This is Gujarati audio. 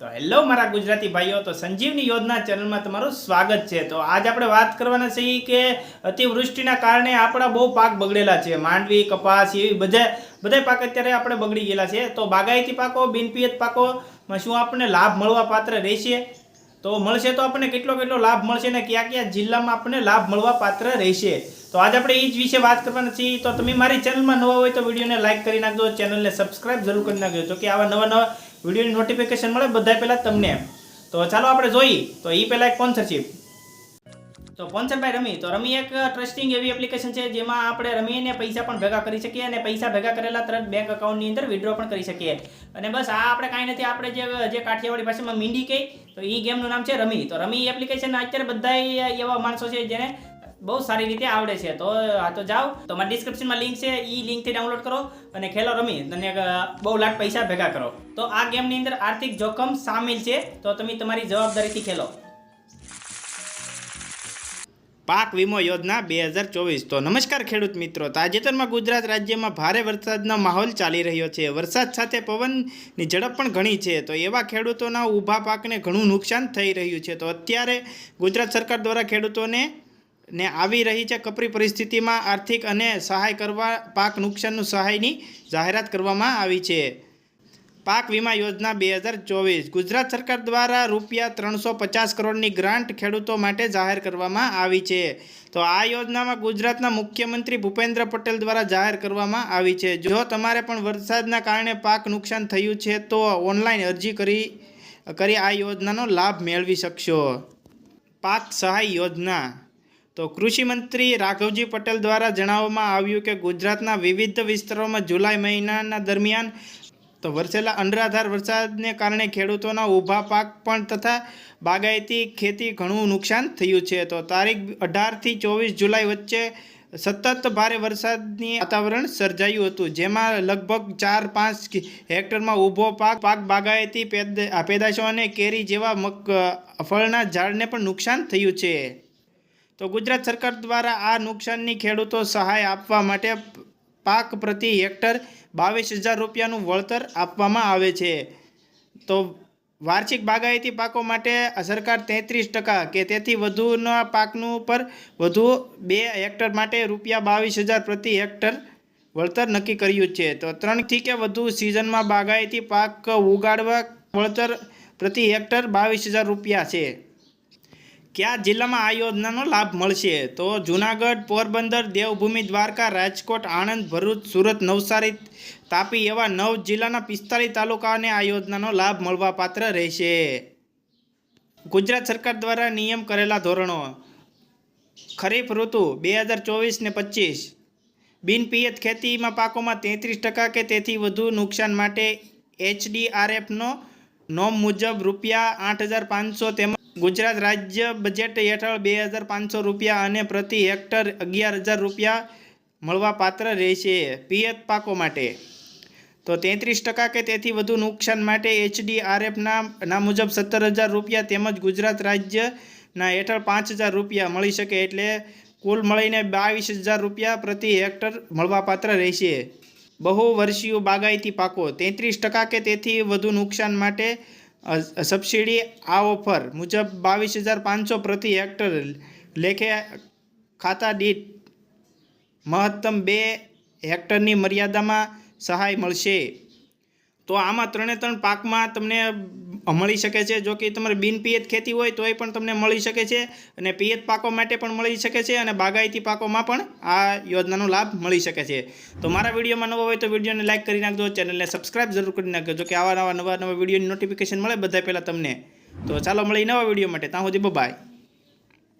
તો હેલો મારા ગુજરાતી ભાઈઓ, તો સંજીવની યોજના ચેનલમાં તમારું સ્વાગત છે. તો આજ આપણે વાત કરવાના છીએ કે અતિવૃષ્ટિના કારણે આપણા બહુ પાક બગડેલા છે. માંડવી, કપાસ એવી બધા બધા પાક અત્યારે આપણે બગડી ગયેલા છે. તો બાગાયતી પાકો, બિનપિયત પાકોમાં શું આપણને લાભ મળવા પાત્ર રહેશે? તો મળશે તો આપણને કેટલો કેટલો લાભ મળશે ને કયા કયા જિલ્લામાં આપણને લાભ મળવા પાત્ર રહેશે? તો આજે આપણે એ જ વિશે વાત કરવાના છીએ. તો તમે મારી ચેનલમાં નવા હોય તો વિડીયોને લાઇક કરી નાખજો. ચેનલને સબસ્ક્રાઇબ જરૂર કરી નાખજો. તો કે આવા નવા નવા વિડીયોની નોટિફિકેશન મળે બધા પહેલાં તમને તો ચાલો આપણે જોઈએ. તો એ પહેલાં એક સ્પોન્સરશીપ તો સ્પોન્સરભાઈ રમી. તો રમી એક ટ્રસ્ટિંગ એવી એપ્લિકેશન છે જેમાં આપણે રમીને પૈસા પણ ભેગા કરી શકીએ અને પૈસા ભેગા કરેલા તરત બેંક અકાઉન્ટની અંદર વિડ્રો પણ કરી શકીએ. અને બસ આ આપણે કાંઈ નથી, આપણે જે જે કાઠિયાવાડી ભાષામાં મીંડી કહી, તો એ ગેમનું નામ છે રમી. તો રમી એપ્લિકેશન અત્યારે બધા એવા માણસો છે જેને બહુ સારી રીતે આવડે છે. તો આ તો જાઓ. તો મારી ડિસ્ક્રિપ્શનમાં લિંક છે એ લિંકથી ડાઉનલોડ કરો અને ખેલો રમી. અને બહુ લાખ પૈસા ભેગા કરો. તો આ ગેમની અંદર આર્થિક જોખમ સામેલ છે. તો તમે તમારી જવાબદારીથી ખેલો. પાક વીમો યોજના બે હજાર ચોવીસ. તો નમસ્કાર ખેડૂત મિત્રો. તાજેતરમાં ગુજરાત રાજ્યમાં ભારે વરસાદનો માહોલ ચાલી રહ્યો છે. વરસાદ સાથે પવનની ઝડપ પણ ઘણી છે. તો એવા ખેડૂતોના ઊભા પાકને ઘણું નુકસાન થઈ રહ્યું છે. તો અત્યારે ગુજરાત સરકાર દ્વારા ખેડૂતોને ને આવી રહી છે કપરી પરિસ્થિતિમાં આર્થિક અને સહાય કરવા પાક નુકસાનનું સહાયની જાહેરાત કરવામાં આવી છે. પાક વીમા યોજના બે હજાર ચોવીસ. ગુજરાત સરકાર દ્વારા રૂપિયા ત્રણસો પચાસ કરોડની ગ્રાન્ટ ખેડૂતો માટે જાહેર કરવામાં આવી છે. તો આ યોજનામાં ગુજરાતના મુખ્યમંત્રી ભૂપેન્દ્ર પટેલ દ્વારા જાહેર કરવામાં આવી છે. જો તમારે પણ વરસાદના કારણે પાક નુકસાન થયું છે, તો ઓનલાઈન અરજી કરી કરી આ યોજનાનો લાભ મેળવી શકશો. પાક સહાય યોજના તો કૃષિ મંત્રી રાઘવજી પટેલ દ્વારા જણાવવામાં આવ્યું કે ગુજરાતના વિવિધ વિસ્તારોમાં જુલાઈ મહિનાના દરમિયાન તો વરસેલા અનરાધાર વરસાદને કારણે ખેડૂતોના ઊભા પાક પણ તથા બાગાયતી ખેતી ઘણું નુકસાન થયું છે. તો તારીખ અઢારથી ચોવીસ જુલાઈ વચ્ચે સતત ભારે વરસાદની વાતાવરણ સર્જાયું હતું, જેમાં લગભગ ચાર પાંચ હેક્ટરમાં ઊભો પાક પાક બાગાયતી પેદ- પેદાશો અને કેરી જેવા મગ, ફળના ઝાડને પણ નુકસાન થયું છે. તો ગુજરાત સરકાર દ્વારા આ નુકસાનની ખેડૂતો સહાય આપવા માટે પાક પ્રતિ હેક્ટર બાવીસ હજાર રૂપિયાનું વળતર આપવામાં આવે છે. તો વાર્ષિક બાગાયતી પાકો માટે સરકાર તેત્રીસ ટકા કે તેથી વધુના પાકનું પર વધુ બે હેક્ટર માટે રૂપિયા બાવીસ હજાર પ્રતિ હેક્ટર વળતર નક્કી કર્યું છે. તો ત્રણથી કે વધુ સિઝનમાં બાગાયતી પાક ઉગાડવા વળતર પ્રતિ હેક્ટર બાવીસ હજાર રૂપિયા છે. કયા જિલ્લામાં આ યોજનાનો લાભ મળશે? તો જુનાગઢ, પોરબંદર, દેવભૂમિ, દ્વારકા, રાજકોટ, આણંદ, ભરૂચ, સુરત, નવસારી તાપી એવા નવ જિલ્લાના પિસ્તાલીસ તાલુકાને આ યોજનાનો લાભ મળવા પાત્ર રહેશે. ગુજરાત સરકાર દ્વારા નિયમ કરેલા ધોરણો. ખરીફ ઋતુ બે હજાર ચોવીસ ને પચીસ. બિનપિયત ખેતીમાં પાકોમાં તેત્રીસ ટકા કે તેથી વધુ નુકસાન માટે એચડીઆરએફનો નોમ મુજબ રૂપિયા આઠ હજાર પાંચસો તેમજ ગુજરાત રાજ્ય બજેટ હેઠળ બે હજાર પાંચસો રૂપિયા અને પ્રતિ હેક્ટર અગિયાર હજાર રૂપિયા મળવા પાત્ર રહેશે પિયત પાકો માટે. તો તેત્રીસ ટકા કે તેથી વધુ નુકસાન માટે એચડીઆરએફના ના મુજબ સત્તર હજાર રૂપિયા તેમજ ગુજરાત રાજ્યના હેઠળ પાંચ હજાર રૂપિયા મળી શકે એટલે કુલ મળીને બાવીસ હજાર રૂપિયા પ્રતિ હેક્ટર મળવાપાત્ર રહેશે. બહુ વર્ષીય બાગાયતી પાકો તેત્રીસ ટકા કે તેથી વધુ નુકસાન માટે સબસિડી આ ઓફર મુજબ બાવીસ હજાર પાંચસો પ્રતિ હેક્ટર લેખે ખાતા દીઠ મહત્તમ બે હેક્ટરની મર્યાદામાં સહાય મળશે. તો આમાં ત્રણે ત્રણ પાકમાં તમને મળી શકે છે. જો કે તમારે બિનપિયત ખેતી હોય તોય પણ તમને મળી શકે છે અને પિયત પાકો માટે પણ મળી શકે છે અને બાગાયતી પાકોમાં પણ આ યોજનાનો લાભ મળી શકે છે. તો મારા વિડીયોમાં નવો હોય તો વિડીયોને લાઇક કરી નાખજો, ચેનલને સબસ્ક્રાઇબ જરૂર કરી નાખજો. જો કે આવા નવા નવા નવા વિડીયોની નોટિફિકેશન મળે બધા પહેલાં તમને. તો ચાલો મળી નવા વીડિયો માટે. ત્યાં સુધી બાય